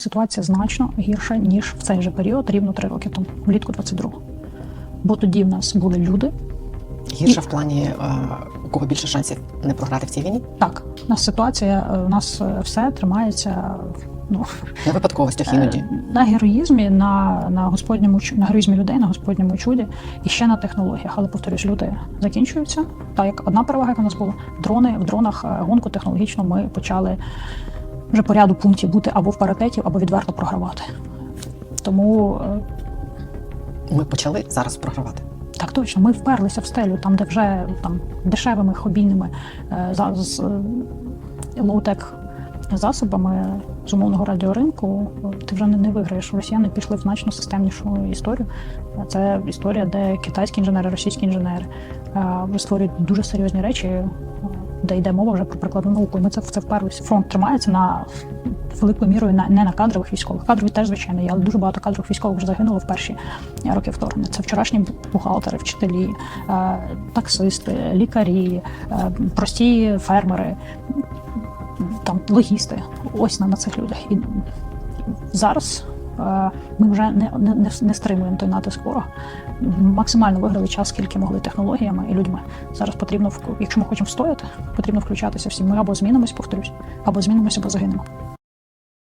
Ситуація значно гірша ніж в цей же період, рівно три роки тому, влітку 22 Бо тоді в нас були люди. Гірше в плані е, у кого більше шансів не програти в цій війні? Так, у нас ситуація, е, у нас е, все тримається ну, На випадковостях іноді. на героїзмі, на, на господньому на героїзмі людей, на господньому чуді і ще на технологіях. Але повторюсь, люди закінчуються. Так як одна перевага, яка у нас була, дрони в дронах гонку технологічно ми почали вже по ряду пунктів бути або в паритеті, або відверто програвати. Тому е, Ми почали зараз програвати. Так точно, ми вперлися в стелю, там, де вже там дешевими хобійними е, за- з е, лоу-тек засобами з умовного радіоринку ти вже не, не виграєш. Росіяни пішли в значно системнішу історію. Це історія, де китайські інженери, російські інженери е, створюють дуже серйозні речі, де йде мова вже про прикладну науку. І ми це в це вперлися. Фронт тримається на великою мірою на не на кадрових військових. Кадрові теж звичайно, є, але дуже багато кадрових військових вже загинуло в перші роки вторгнення. Це вчорашні бухгалтери, вчителі, е, таксисти, лікарі, е, прості фермери, там логісти. Ось на, цих людях. І зараз ми вже не, не, не, стримуємо той натиск ворога. Максимально виграли час, скільки могли технологіями і людьми. Зараз потрібно, якщо ми хочемо встояти, потрібно включатися всі. Ми або змінимось, повторюсь, або змінимося, або загинемо.